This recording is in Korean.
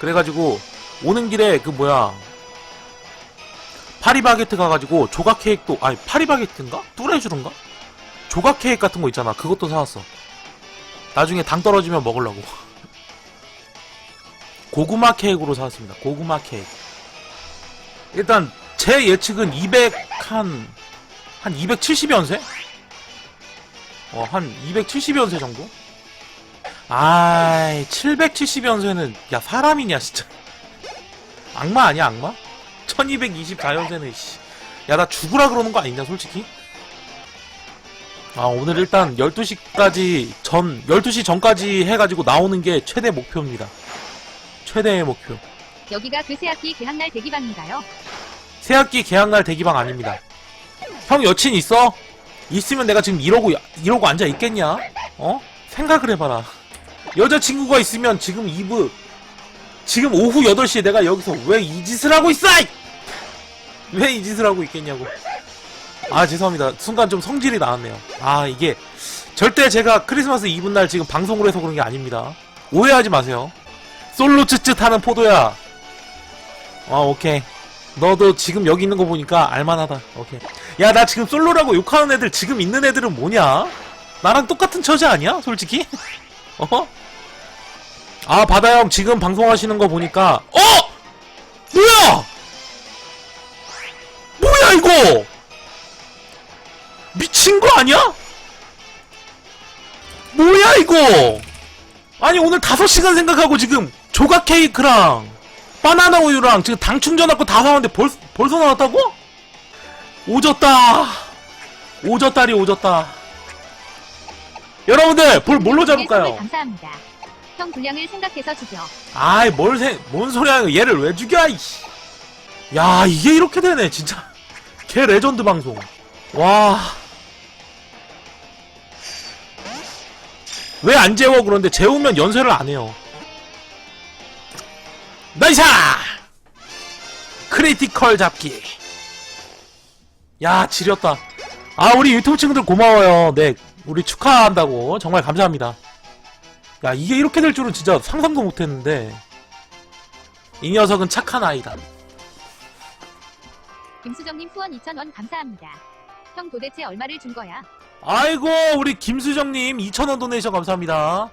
그래가지고 오는 길에 그 뭐야 파리바게트 가가지고 조각 케이크도 아니 파리바게트인가? 뚜레쥬르인가? 조각 케이크 같은 거 있잖아 그것도 사왔어 나중에 당 떨어지면 먹으려고 고구마 케이크로 사왔습니다 고구마 케이크 일단 제 예측은 200 한 한 270연세? 어, 한 270연세 정도? 아이, 770연세는, 야, 사람이냐, 진짜. 악마 아니야, 악마? 1224연세는, 씨. 야, 나 죽으라 그러는 거 아니냐, 솔직히? 아, 오늘 일단 12시까지 전, 12시 전까지 해가지고 나오는 게 최대 목표입니다. 최대의 목표. 여기가 그 새학기 개학날 대기방인가요? 새학기 개학날 대기방 아닙니다. 형 여친 있어? 있으면 내가 지금 이러고 이러고 앉아 있겠냐? 어? 생각을 해봐라. 여자친구가 있으면 지금 이브 지금 오후 8시에 내가 여기서 왜 이 짓을 하고 있어! 왜 이 짓을 하고 있겠냐고. 아 죄송합니다. 순간 좀 성질이 나왔네요. 아 이게 절대 제가 크리스마스 이브 날 지금 방송을 해서 그런 게 아닙니다. 오해하지 마세요. 솔로 쯧쯧 하는 포도야. 아 오케이. 너도 지금 여기 있는 거 보니까 알만하다. 오케이. 야, 나 지금 솔로라고 욕하는 애들 지금 있는 애들은 뭐냐? 나랑 똑같은 처지 아니야? 솔직히? 어? 아, 바다 형 지금 방송하시는 거 보니까 어! 뭐야? 뭐야 이거? 미친 거 아니야? 뭐야 이거? 아니 오늘 5시간 생각하고 지금 조각 케이크랑 바나나 우유랑 지금 당 충전하고 다 사왔는데 벌, 벌써 나왔다고? 오졌다. 오졌다리 오졌다. 여러분들 볼 뭘로 선물 잡을까요? 감사합니다. 형 분량을 생각해서 죽여. 아이 뭘 생, 뭔 소리야 얘를 왜 죽여 이씨. 야 이게 이렇게 되네 진짜. 개 레전드 방송. 와. 왜 안 재워 그런데 재우면 연쇄를 안 해요. 나이샤! 크리티컬 잡기. 야, 지렸다. 아, 우리 유튜브 친구들 고마워요. 네, 우리 축하한다고. 정말 감사합니다. 야, 이게 이렇게 될 줄은 진짜 상상도 못 했는데. 이 녀석은 착한 아이다. 김수정님 후원 2,000원 감사합니다. 형 도대체 얼마를 준 거야? 아이고, 우리 김수정님 2,000원 도네이션 감사합니다.